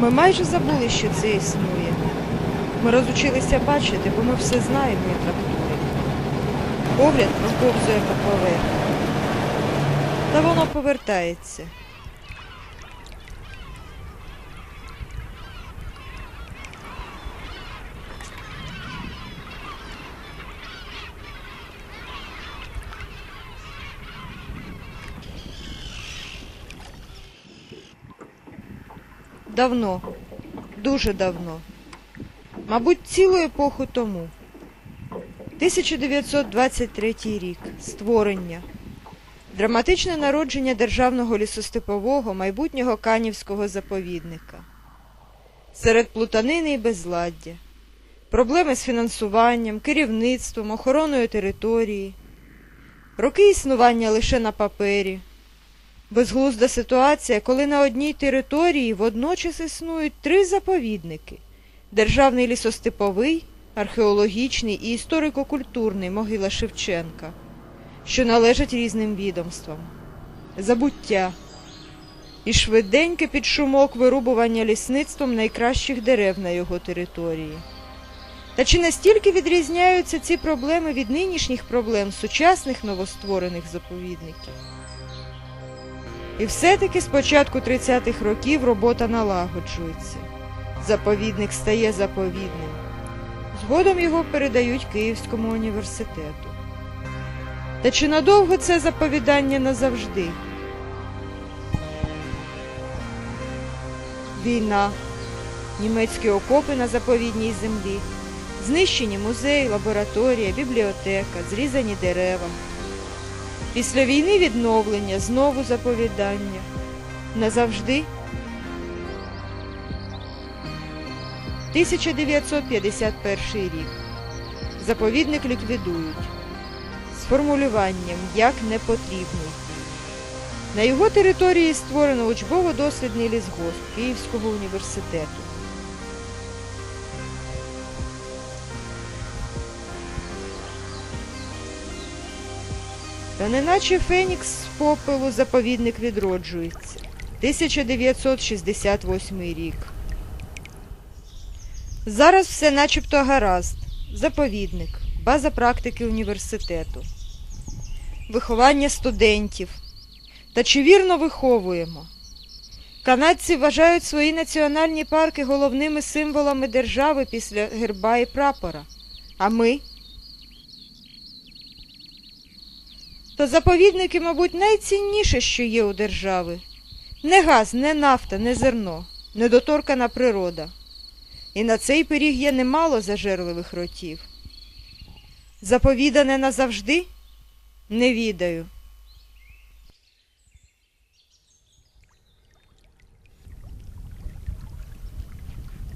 ми майже забули, що це існує. Ми розучилися бачити, бо ми все знаємо і трактуємо. Погляд розповзує по поверхні. Та воно повертається. Давно, дуже давно. Мабуть, цілу епоху тому. 1923 рік. Створення. Драматичне народження державного лісостепового майбутнього канівського заповідника. Серед плутанини і безладдя. Проблеми з фінансуванням, керівництвом, охороною території. Роки існування лише на папері. Безглузда ситуація, коли на одній території водночас існують три заповідники Державний лісостеповий, археологічний і історико-культурний могила Шевченка, що належать різним відомствам, забуття і швиденьке під шумок вирубування лісництвом найкращих дерев на його території. Та чи настільки відрізняються ці проблеми від нинішніх проблем сучасних новостворених заповідників? І все-таки з початку 30-х років робота налагоджується. Заповідник стає заповідним. Згодом його передають Київському університету. Та чи надовго це заповідання назавжди? Війна, німецькі окопи на заповідній землі, знищені музей, лабораторія, бібліотека, зрізані дерева. Після війни відновлення, знову заповідання. Назавжди. 1951 рік. Заповідник ліквідують. З формулюванням як непотрібний. На його території створено учбово-дослідний лісгосп Київського університету. Та неначе Фенікс з попелу заповідник відроджується. 1968 рік. Зараз все начебто гаразд. Заповідник, база практики університету, виховання студентів. Та чи вірно виховуємо? Канадці вважають свої національні парки головними символами держави після герба і прапора. А ми? То заповідники, мабуть, найцінніше, що є у держави. Не газ, не нафта, не зерно, недоторкана природа. І на цей пиріг є немало зажерливих ротів. Заповідане назавжди? Не відаю.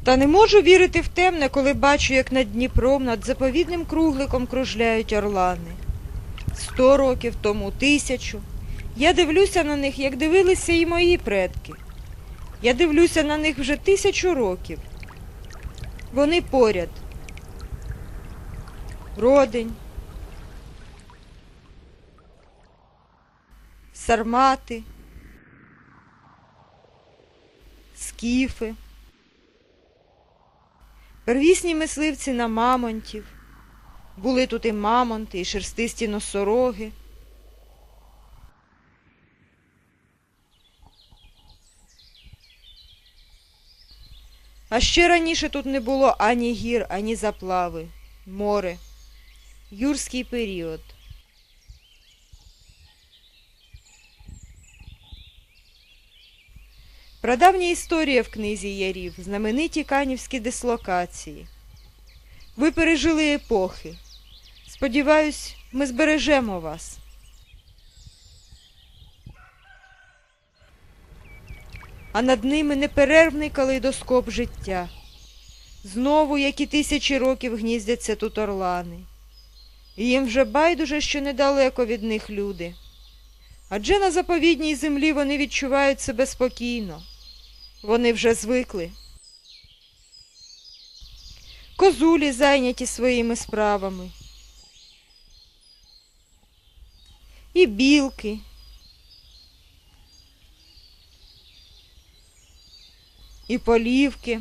Та не можу вірити в темне, коли бачу, як над Дніпром, над заповідним кругликом кружляють орлани. Сто років тому, тисячу. Я дивлюся на них, як дивилися і мої предки. Я дивлюся на них вже тисячу років. Вони поряд. Родень. Сармати. Скіфи. Первісні мисливці на мамонтів. Були тут і мамонти, і шерстисті носороги. А ще раніше тут не було ані гір, ані заплави, море, юрський період. Прадавня історія в книзі Ярів, знамениті канівські дислокації. Ви пережили епохи. Сподіваюсь, ми збережемо вас. а над ними неперервний калейдоскоп життя. Знову, як і тисячі років, гніздяться тут орлани. І їм вже байдуже, що недалеко від них люди. Адже на заповідній землі вони відчувають себе спокійно. Вони вже звикли. Козулі зайняті своїми справами. І білки, і полівки.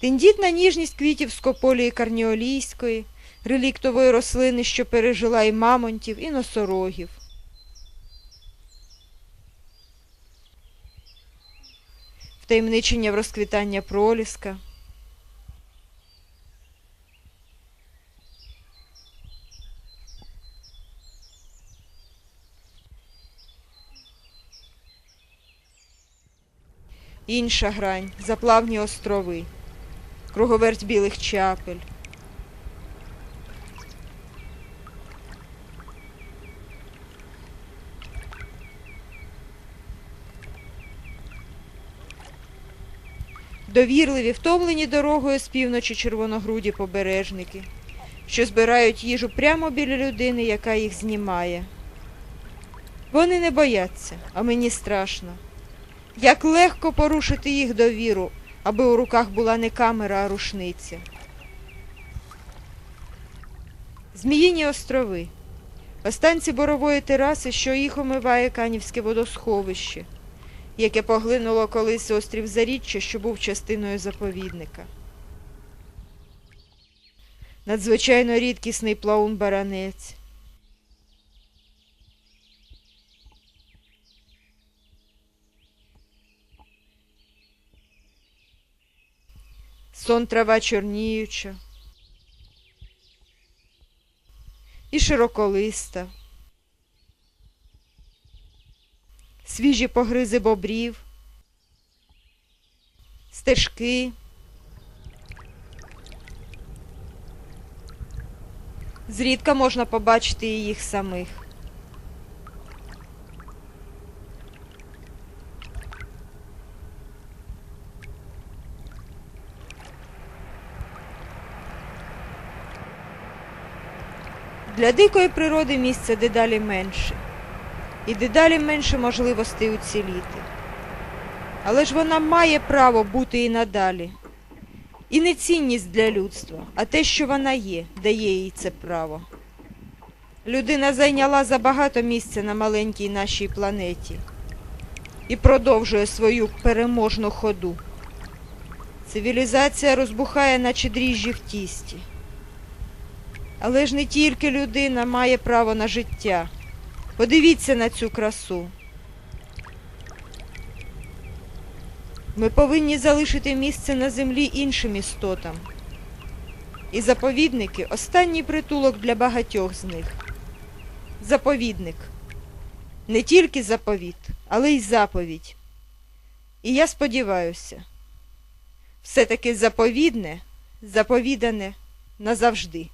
Тендітна ніжність квітів скополії карніолійської, реліктової рослини, що пережила і мамонтів, і носорогів. Втаємничення в розквітання проліска. Інша грань заплавні острови, круговерть білих чапель. Довірливі, втомлені дорогою з півночі червоногруді побережники, що збирають їжу прямо біля людини, яка їх знімає. Вони не бояться, а мені страшно. Як легко порушити їх довіру, аби у руках була не камера, а рушниця. Зміїні острови. Останці борової тераси, що їх омиває Канівське водосховище, яке поглинуло колись острів Заріччя, що був частиною заповідника. Надзвичайно рідкісний плаун баранець. Сон трава чорніюча, і широколиста, свіжі погризи бобрів, стежки, зрідка можна побачити і їх самих. Для дикої природи місця дедалі менше, і дедалі менше можливостей уціліти. Але ж вона має право бути і надалі. І не цінність для людства, а те, що вона є, дає їй це право. Людина зайняла забагато місця на маленькій нашій планеті і продовжує свою переможну ходу. Цивілізація розбухає, наче дріжджі в тісті. Але ж не тільки людина має право на життя. Подивіться на цю красу. Ми повинні залишити місце на землі іншим істотам. І заповідники останній притулок для багатьох з них. Заповідник. Не тільки заповіт, але й заповідь. І я сподіваюся, все-таки заповідне, заповідане назавжди.